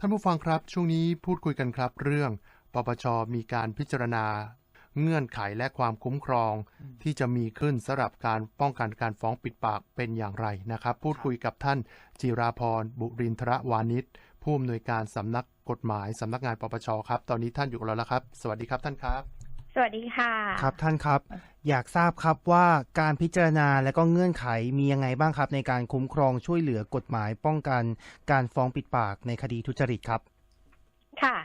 ท่านผู้ฟังครับ ช่วงนี้พูดคุยกันครับ เรื่องปปชมีการพิจารณา เงื่อนไขและความคุ้มครอง ที่จะมีขึ้นสำหรับการป้องกันการฟ้องปิดปากเป็นอย่างไรนะครับ พูดคุยกับท่านจิราพรบุรินทรวานิชผู้อำนวยการสำนักกฎหมายสำนักงานปปชครับ ตอนนี้ท่านอยู่กับเราแล้วครับ สวัสดีครับท่านครับส วัสดีค่ะ ครับท่านครับ อยากทราบครับว่าการพิจารณาและก็เงื่อนไขมียังไงบ้างครับ ในการคุ้มครองช่วยเหลือกฎหมายป้องกัน การฟ้องปิดปากในคดีทุจริตครับ ค่ะ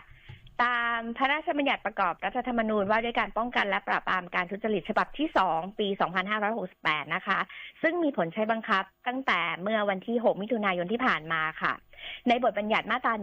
ตามพระราชบัญญัติประกอบรัฐธรรมนูญว่าด้วยการป้องกันและปราบปรามการทุจริตฉบับที่ 2 ปี 2568 นะคะ ซึ่งมีผลใช้บังคับตั้งแต่เมื่อวันที่ 6 มิถุนายนที่ผ่านมาค่ะ ในบทบัญญัติมาตรา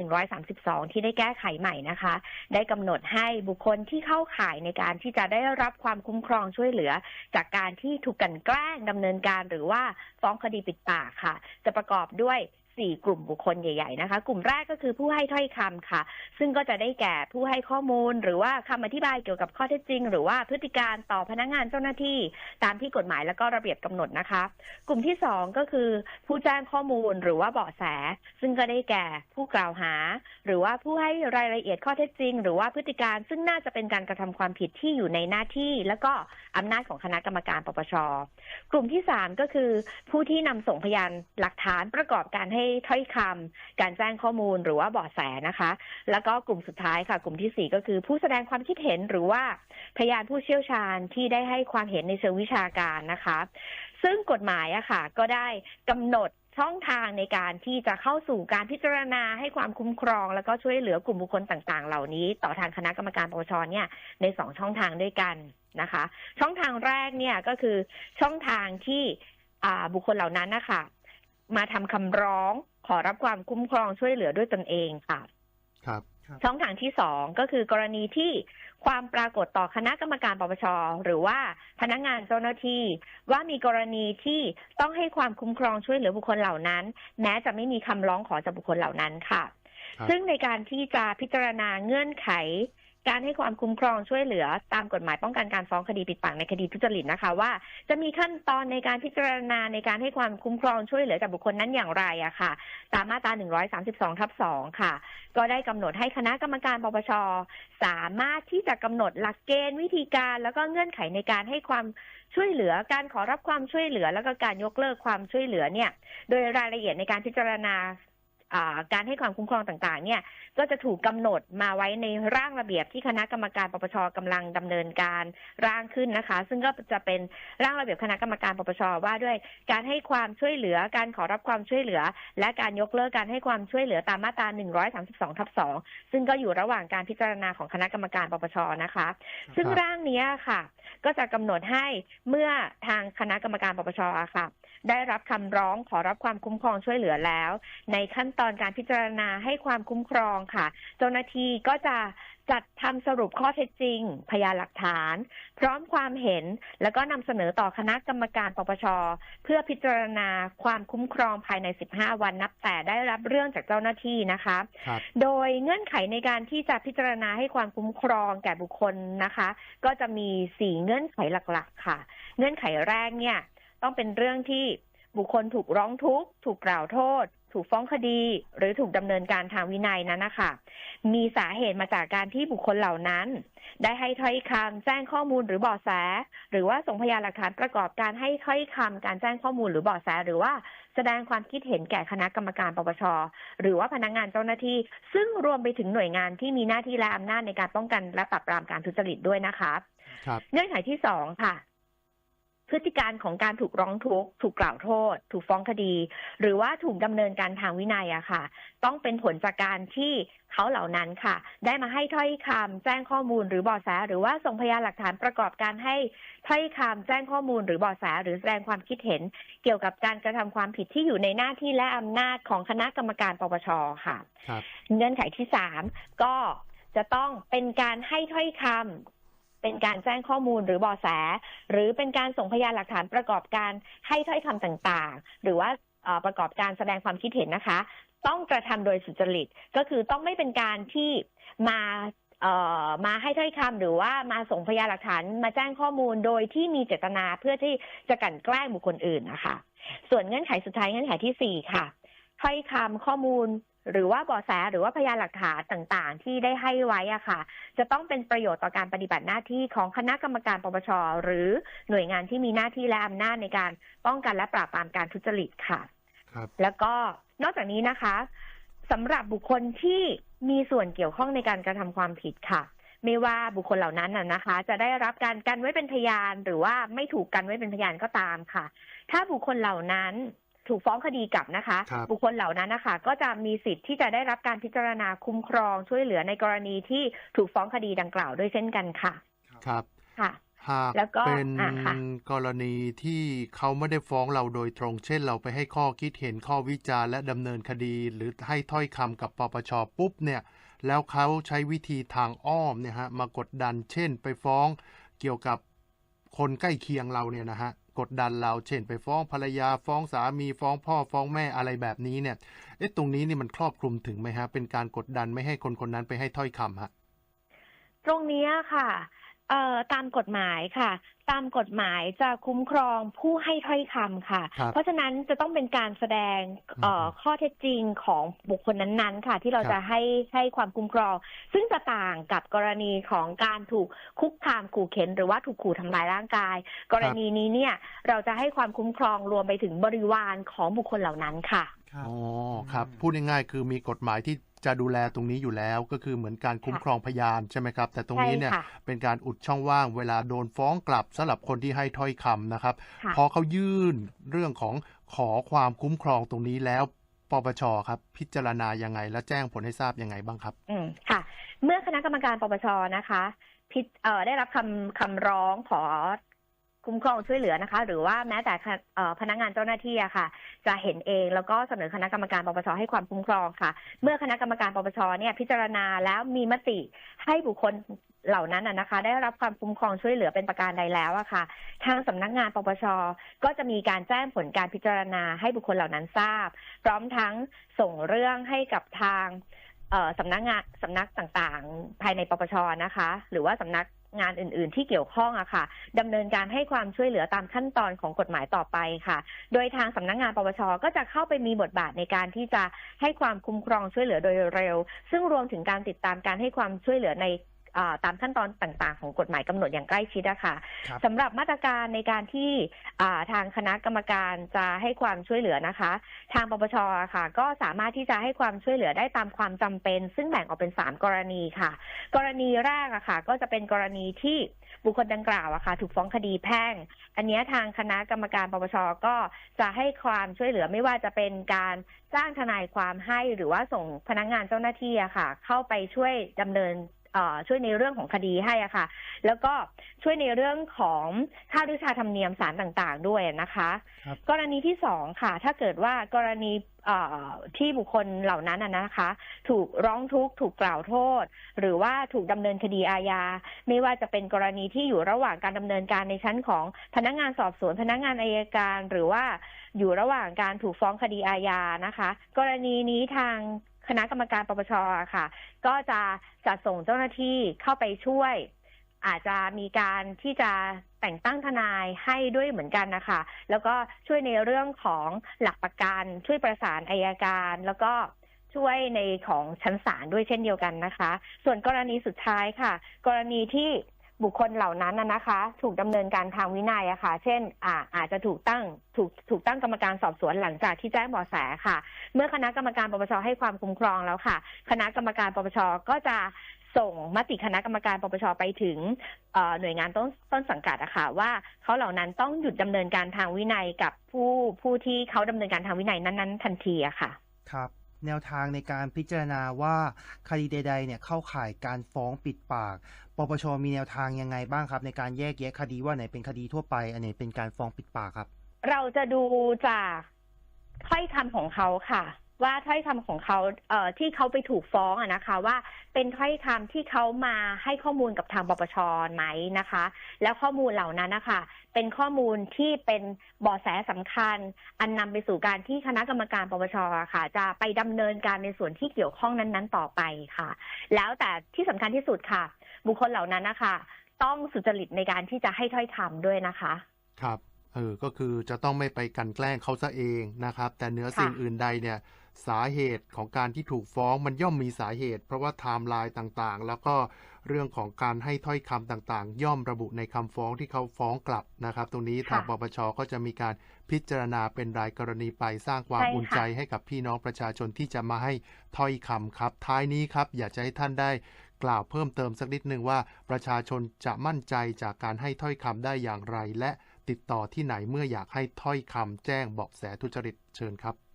132 ที่ได้แก้ไขใหม่นะคะ ได้กำหนดให้บุคคลที่เข้าข่ายในการที่จะได้รับความคุ้มครองช่วยเหลือ จากการที่ถูกกลันแกล้งดำเนินการหรือว่าฟ้องคดีปิดปากค่ะ จะประกอบด้วย 4 กลุ่มบุคคลใหญ่ๆนะคะ กลุ่มแรกก็คือผู้ให้ถ้อยคำค่ะ ซึ่งก็จะได้แก่ผู้ให้ข้อมูล หรือว่าคำอธิบายเกี่ยวกับข้อเท็จจริง หรือว่าพฤติการต่อพนักงานเจ้าหน้าที่ ตามที่กฎหมายแล้วก็ระเบียบกำหนดนะคะ กลุ่มที่ 2 ก็คือ ผู้แจ้งข้อมูลหรือว่าเบาะแส ซึ่งก็ได้แก่ผู้กล่าวหา หรือว่าผู้ให้รายละเอียดข้อเท็จจริง หรือว่าพฤติการซึ่งน่าจะเป็นการกระทำความผิดที่อยู่ในหน้าที่ แล้วก็อำนาจของคณะกรรมการปปช กลุ่มที่ 3 ก็คือ ผู้ที่นำส่งพยานหลักฐานประกอบการให้ถ้อยคำการแจ้งข้อมูลหรือว่าเบาะแสนะคะ แล้วก็กลุ่มสุดท้ายค่ะ กลุ่มทีสี่ 4 ก็คือผู้แสดงความคิดเห็นหรือว่าพยานผู้เชี่ยวชาญที่ได้ให้ความเห็นในเชิงวิชาการนะคะ ซึ่งกฎหมายอะค่ะ ก็ได้กำหนดช่องทางในการที่จะเข้าสู่การพิจารณาให้ความคุ้มครอง แล้วก็ช่วยเหลือกลุ่มบุคคลต่างๆ เหล่านี้ ต่อทางคณะกรรมการปปชเนี่ยในสองช่องทางด้วยกันนะคะ ช่องทางแรกเนี่ยก็คือช่องทางที่บุคคลเหล่านั้นนะคะ มาทำคำร้องขอรับความคุ้มครองช่วยเหลือด้วยตนเองค่ะ ครับช่องทางที่สองก็คือกรณีที่ความปรากฏต่อคณะกรรมการปปชหรือว่าพนักงานเจ้าหน้าที่ ว่ามีกรณีที่ต้องให้ความคุ้มครองช่วยเหลือบุคคลเหล่านั้น แม้จะไม่มีคำร้องขอจากบุคคลเหล่านั้นค่ะครับซึ่งในการที่จะพิจารณาเงื่อนไข การให้ความคุ้มครองช่วยเหลือตามกฎหมายป้องกันการฟ้องคดีปิดปากในคดีทุจริตนะคะ ว่าจะมีขั้นตอนในการพิจารณาในการให้ความคุ้มครองช่วยเหลือจากบุคคลนั้นอย่างไรอะค่ะ ตามมาตรา 132 ทับ 2 ค่ะ ก็ได้กำหนดให้คณะกรรมการปปชสามารถที่จะกำหนดหลักเกณฑ์วิธีการ แล้วก็เงื่อนไขในการให้ความช่วยเหลือการขอรับความช่วยเหลือ แล้วก็การยกเลิกความช่วยเหลือเนี่ย โดยรายละเอียดในการพิจารณา การให้ความคุ้มครองต่างๆ เนี่ยก็จะถูกกำหนดมาไว้ในร่างระเบียบที่คณะกรรมการปปชกำลังดำเนินการร่างขึ้นนะคะ ซึ่งก็จะเป็นร่างระเบียบคณะกรรมการปปชว่าด้วยการให้ความช่วยเหลือการขอรับความช่วยเหลือ และการยกเลิกการให้ความช่วยเหลือตามมาตรา 132 ทับ 2 ซึ่งก็อยู่ระหว่างการพิจารณาของคณะกรรมการปปชนะคะ ซึ่งร่างนี้ค่ะ ก็จะกำหนดให้เมื่อทางคณะกรรมการปปชค่ะ ได้รับคำร้องขอรับความคุ้มครองช่วยเหลือแล้ว ในขั้นตอนการพิจารณาให้ความคุ้มครองค่ะ เจ้าหน้าที่ก็จะจัดทำสรุปข้อเท็จจริง พยานหลักฐาน พร้อมความเห็นแล้วก็นำเสนอต่อคณะกรรมการปปช เพื่อพิจารณาความคุ้มครองภายใน 15 วันนับแต่ได้รับเรื่องจากเจ้าหน้าที่นะคะครับโดยเงื่อนไขในการที่จะพิจารณาให้ความคุ้มครองแก่บุคคลนะคะ ก็จะมีสี่เงื่อนไขหลักๆ ค่ะ เงื่อนไขแรกเนี่ยต้องเป็นเรื่องที่บุคคลถูกร้องทุกข์ถูกกล่าวโทษ ถูกฟ้องคดี หรือถูกดำเนินการทางวินัยนั้นนะคะมีสาเหตุมาจากการที่บุคคลเหล่านั้น ได้ให้ถ้อยคำแจ้งข้อมูลหรือเบาะแส หรือว่าส่งพยานหลักฐานประกอบการให้ถ้อยคำการแจ้งข้อมูลหรือเบาะแส หรือว่าแสดงความคิดเห็นแก่คณะกรรมการปปชหรือว่าพนักงานเจ้าหน้าที่ ซึ่งรวมไปถึงหน่วยงานที่มีหน้าที่และอำนาจในการป้องกันและปราบปรามการทุจริตด้วยนะคะครับเงื่อนไขที่สองค่ะ พฤติการของการถูกร้องทุกข์ถูกกล่าวโทษ ถูกฟ้องคดี หรือว่าถูกดำเนินการทางวินัยอะค่ะ ต้องเป็นผลจากการที่เขาเหล่านั้นค่ะ ได้มาให้ถ้อยคำแจ้งข้อมูลหรือเบาะแส หรือว่าส่งพยานหลักฐานประกอบการให้ถ้อยคำแจ้งข้อมูลหรือเบาะแส หรือแสดงความคิดเห็น เกี่ยวกับการกระทำความผิดที่อยู่ในหน้าที่และอำนาจของคณะกรรมการปปชค่ะครับเงื่อนไขที่สามก็จะต้องเป็นการให้ถ้อยคำ เป็นการแจ้งข้อมูลหรือบาะแส หรือเป็นการส่งพยานหลักฐานประกอบการให้ถ้อยคำต่างๆ หรือว่าประกอบการแสดงความคิดเห็นนะคะ ต้องกระทำโดยสุจริตก็คือต้องไม่เป็นการที่มาเอ่อมาให้ถ้อยคำหรือว่ามาส่งพยานหลักฐานมาแจ้งข้อมูลโดยที่มีเจตนาเพื่อที่จะกลั่นแกล้งบุคคลอื่นนะคะ ส่วนเงื่อนไขสุดท้ายเงื่อนไขที่สี่ค่ะถ้อยคำข้อมูล หรือว่าเบาะแสหรือว่าพยานหลักฐานต่างๆ ที่ได้ให้ไว้อะค่ะ จะต้องเป็นประโยชน์ต่อการปฏิบัติหน้าที่ของคณะกรรมการปปชหรือหน่วยงานที่มีหน้าที่และอำนาจในการป้องกันและปราบปรามการทุจริตค่ะครับแล้วก็นอกจากนี้นะคะสำหรับบุคคลที่มีส่วนเกี่ยวข้องในการกระทำความผิดค่ะ ไม่ว่าบุคคลเหล่านั้นน่ะนะคะ จะได้รับการกันไว้เป็นพยาน หรือว่าไม่ถูกกันไว้เป็นพยานก็ตามค่ะ ถ้าบุคคลเหล่านั้น ถูกฟ้องคดีกลับนะคะ ครับบุคคลเหล่านั้นนะคะก็จะมีสิทธิ์ที่จะได้รับการพิจารณาคุ้มครองช่วยเหลือในกรณีที่ถูกฟ้องคดีดังกล่าวด้วยเช่นกันค่ะครับค่ะ หากแล้วก็เป็นอะค่ะ กรณีที่เขาไม่ได้ฟ้องเราโดยตรง เช่น เราไปให้ข้อคิดเห็นข้อวิจารณ์และดำเนินคดี หรือให้ถ้อยคำกับปปชปุ๊บเนี่ยแล้วเขาใช้วิธีทางอ้อมเนี่ยฮะมากดดัน เช่น ไปฟ้องเกี่ยวกับคนใกล้เคียงเราเนี่ยนะฮะ กดดันเราเช่นไปฟ้องภรรยาฟ้องสามีฟ้องพ่อฟ้องแม่อะไรแบบนี้เนี่ยเอ๊ะตรงนี้นี่มันครอบคลุมถึงไหมฮะ เป็นการกดดันไม่ให้คนคนนั้นไปให้ถ้อยคำฮะตรงนี้ค่ะ เอ่อตามกฎหมายค่ะ ตามกฎหมายจะคุ้มครองผู้ให้ถ้อยคำค่ะ ครับเพราะฉะนั้นจะต้องเป็นการแสดงเอ่อมข้อเท็จจริงของบุคคลนั้นๆ ค่ะ ที่เราครับ จะให้ให้ความคุ้มครอง ซึ่งจะต่างกับกรณีของการถูกคุกคามขู่เข็น หรือว่าถูกขู่ทำลายร่างกาย กรณีนี้เนี่ยเราจะให้ความคุ้มครองรวมไปถึงบริวารของบุคคลเหล่านั้นค่ะ ครับอ๋อครับ พูดง่ายๆคือมีกฎหมายที่จะดูแลตรงนี้อยู่แล้วก็คือเหมือนการคุ้มครองพยานใช่ไหมครับ แต่ตรงนี้เนี่ยใช่ค่ะเป็นการอุดช่องว่างเวลาโดนฟ้องกลับสำหรับคนที่ให้ถ้อยคำนะครับค่ะพอเขายื่นเรื่องของขอความคุ้มครองตรงนี้แล้วปปชครับ พิจารณายังไง และแจ้งผลให้ทราบยังไงบ้างครับ อืมค่ะ เมื่อคณะกรรมการปปชนะคะพิจเอ่อได้รับคำคำร้องขอ คุ้มครองช่วยเหลือนะคะ หรือว่าแม้แต่พนักงานเจ้าหน้าที่อะค่ะ จะเห็นเองแล้วก็เสนอคณะกรรมการปปชให้ความคุ้มครองค่ะ เมื่อคณะกรรมการปปชเนี่ยพิจารณาแล้วมีมติให้บุคคลเหล่านั้นนะคะ ได้รับความคุ้มครองช่วยเหลือเป็นประการใดแล้วอะค่ะ ทางสำนักงานปปชก็จะมีการแจ้งผลการพิจารณาให้บุคคลเหล่านั้นทราบ พร้อมทั้งส่งเรื่องให้กับทางสำนักงานสำนักต่างๆ ภายในปปชนะคะ หรือว่าสำนัก งานอื่น ๆ ที่เกี่ยวข้องอะค่ะดำเนินการให้ความช่วยเหลือตามขั้นตอนของกฎหมายต่อไปค่ะ โดยทางสำนักงานปปชก็จะเข้าไปมีบทบาทในการที่จะให้ความคุ้มครองช่วยเหลือโดยเร็ว ซึ่งรวมถึงการติดตามการให้ความช่วยเหลือใน ตามขั้นตอนต่างๆ ของกฎหมายกำหนดอย่างใกล้ชิดอะค่ะครับสำหรับมาตรการในการที่อ่าทางคณะกรรมการจะให้ความช่วยเหลือนะคะ ทางปปชอะค่ะ ก็สามารถที่จะให้ความช่วยเหลือได้ตามความจำเป็น ซึ่งแบ่งออกเป็นสามกรณีค่ะ กรณีแรกอะค่ะ ก็จะเป็นกรณีที่บุคคลดังกล่าวอะค่ะ ถูกฟ้องคดีแพ่ง อันเนี้ยทางคณะกรรมการปปชก็จะให้ความช่วยเหลือไม่ว่าจะเป็นการจ้างทนายความให้หรือว่าส่งพนักงานเจ้าหน้าที่อะค่ะ เข้าไปช่วยดำเนินเอ่อ ช่วยในเรื่องของคดีให้อะค่ะ แล้วก็ช่วยในเรื่องของค่าด้วยชาธรรมเนียมศาลต่างๆ ด้วยนะคะครับกรณีที่สองค่ะ ถ้าเกิดว่ากรณีเอ่อที่บุคคลเหล่านั้นนะนะคะ ถูกร้องทุกข์ถูกกล่าวโทษ หรือว่าถูกดำเนินคดีอาญาไม่ว่าจะเป็นกรณีที่อยู่ระหว่างการดำเนินการในชั้นของพนักงานสอบสวน พนักงานอายการ หรือว่าอยู่ระหว่างการถูกฟ้องคดีอาญานะคะ กรณีนี้ทาง คณะกรรมการปปชค่ะ ก็จะจัดส่งเจ้าหน้าที่เข้าไปช่วย อาจจะมีการที่จะแต่งตั้งทนายให้ด้วยเหมือนกันนะคะ แล้วก็ช่วยในเรื่องของหลักประกัน ช่วยประสานอายการ แล้วก็ช่วยในของชั้นศาลด้วยเช่นเดียวกันนะคะ ส่วนกรณีสุดท้ายค่ะ กรณีที่ บุคคลเหล่านั้นนะนะคะ ถูกดำเนินการทางวินัยอะค่ะ เช่นอาอาจจะถูกตั้งถูกถูกตั้งกรรมการสอบสวนหลังจากที่แจ้งเบาะแสค่ะ เมื่อคณะกรรมการปปชให้ความคุ้มครองแล้วค่ะ คณะกรรมการปปชก็จะส่งมติคณะกรรมการปปชไปถึงหน่วยงานต้นต้นสังกัดอะค่ะว่าเขาเหล่านั้นต้องหยุดดำเนินการทางวินัยกับผู้ผู้ที่เขาดำเนินการทางวินัยนั้น ๆ ทันทีอะค่ะ ครับ แนวทางในการพิจารณาว่าคดีใดๆเนี่ยเข้าข่ายการฟ้องปิดปาก ปปชมีแนวทางยังไงบ้างครับ ในการแยกแยะคดีว่าไหนเป็นคดีทั่วไป อันไหนเป็นการฟ้องปิดปากครับ เราจะดูจากถ้อยคำของเขาค่ะ ว่าถ้อยคำของเขาเอ่อที่เขาไปถูกฟ้องอะนะคะ ว่าเป็นถ้อยคำที่เขามาให้ข้อมูลกับทางปปชไหมนะคะ แล้วข้อมูลเหล่านั้นนะคะเป็นข้อมูลที่เป็นเบาะแสสำคัญ อันนำไปสู่การที่คณะกรรมการปปชอะค่ะ จะไปดำเนินการในส่วนที่เกี่ยวข้องนั้น ๆ ต่อไปค่ะ แล้วแต่ที่สำคัญที่สุดค่ะ บุคคลเหล่านั้นนะคะต้องสุจริตในการที่จะให้ถ้อยคำด้วยนะคะ ครับเออก็คือจะต้องไม่ไปกลันแกล้งเขาซะเองนะครับ แต่เหนือค่ะสิ่งอื่นใดเนี่ย สาเหตุของการที่ถูกฟ้องมันย่อมมีสาเหตุ เพราะว่าไทม์ไลน์ต่างๆ แล้วก็เรื่องของการให้ถ้อยคำต่างๆ ย่อมระบุในคำฟ้องที่เขาฟ้องกลับนะครับ ตรงนี้ทางค่ะปปชก็จะมีการพิจารณาเป็นรายกรณีไปสร้างความใช่ค่ะอุ่นใจให้กับพี่น้องประชาชนที่จะมาให้ถ้อยคำครับ ท้ายนี้ครับ อยากจะให้ท่านได้กล่าวเพิ่มเติมสักนิดหนึ่งว่า ประชาชนจะมั่นใจจากการให้ถ้อยคำได้อย่างไร และติดต่อที่ไหนเมื่ออยากให้ถ้อยคำแจ้งเบาะแสทุจริตเชิญครับ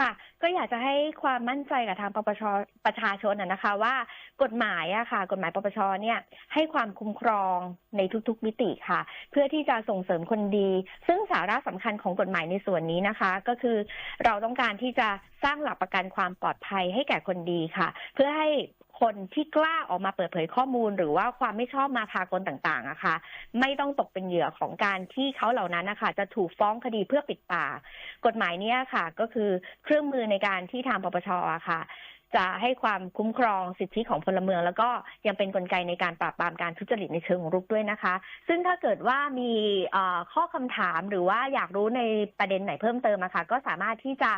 ค่ะ ก็อยากจะให้ความมั่นใจกับทางปปชประชาชนนะคะ ว่ากฎหมายอะค่ะ กฎหมายปปชเนี่ยให้ความคุ้มครองในทุกๆมิติค่ะ เพื่อที่จะส่งเสริมคนดี ซึ่งสาระสำคัญของกฎหมายในส่วนนี้นะคะ ก็คือเราต้องการที่จะสร้างหลักประกันความปลอดภัยให้แก่คนดีค่ะ เพื่อให้ คนที่กล้าออกมาเปิดเผยข้อมูล หรือว่าความไม่ชอบมาพากลต่างๆอะค่ะไม่ต้องตกเป็นเหยื่อของการที่เขาเหล่านั้นนะคะจะถูกฟ้องคดีเพื่อปิดปากกฎหมายเนี้ยค่ะ ก็คือเครื่องมือในการที่ทางปปชอะค่ะจะให้ความคุ้มครองสิทธิของพลเมือง แล้วก็ยังเป็นนกลไกในการปราบปรามการทุจริตในเชิงรุกด้วยนะคะ ซึ่งถ้าเกิดว่ามีข้อคำถามหรือว่าอยากรู้ในประเด็นไหนเพิ่มเติมอะค่ะก็สามารถที่จะ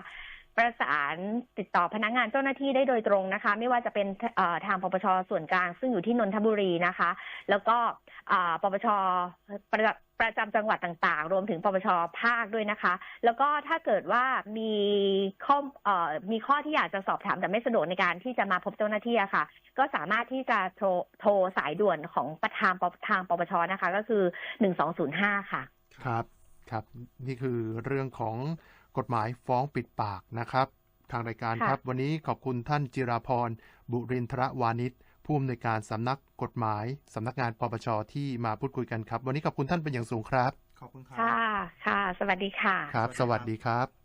ประสานติดต่อพนักงานเจ้าหน้าที่ได้โดยตรงนะคะ ไม่ว่าจะเป็นทางปปชส่วนกลาง ซึ่งอยู่ที่นนทบุรีนะคะ แล้วก็ปปชประจำประจำจังหวัดต่างๆ รวมถึงปปชภาคด้วยนะคะ แล้วก็ถ้าเกิดว่ามีข้อมีข้อที่อยากจะสอบถามแต่ไม่สะดวกในการที่จะมาพบเจ้าหน้าที่อะค่ะ ก็สามารถที่จะโทรโทรสายด่วนของประธานทางปปชนะคะ ก็คือหนึ่งสองศูนย์ห้าค่ะ ครับ ครับ นี่คือเรื่องของ กฎหมายฟ้องปิดปากนะครับ ทางรายการค่ะครับ วันนี้ขอบคุณท่านจิราพร บุรินทรวานิชผู้อำนวยการสำนักกฎหมายสำนักงานปปชที่มาพูดคุยกันครับ วันนี้ขอบคุณท่านเป็นอย่างสูงครับ ขอบคุณครับค่ะ ค่ะ สวัสดีค่ะ ครับสสวัวัสสดีดีคครับรับ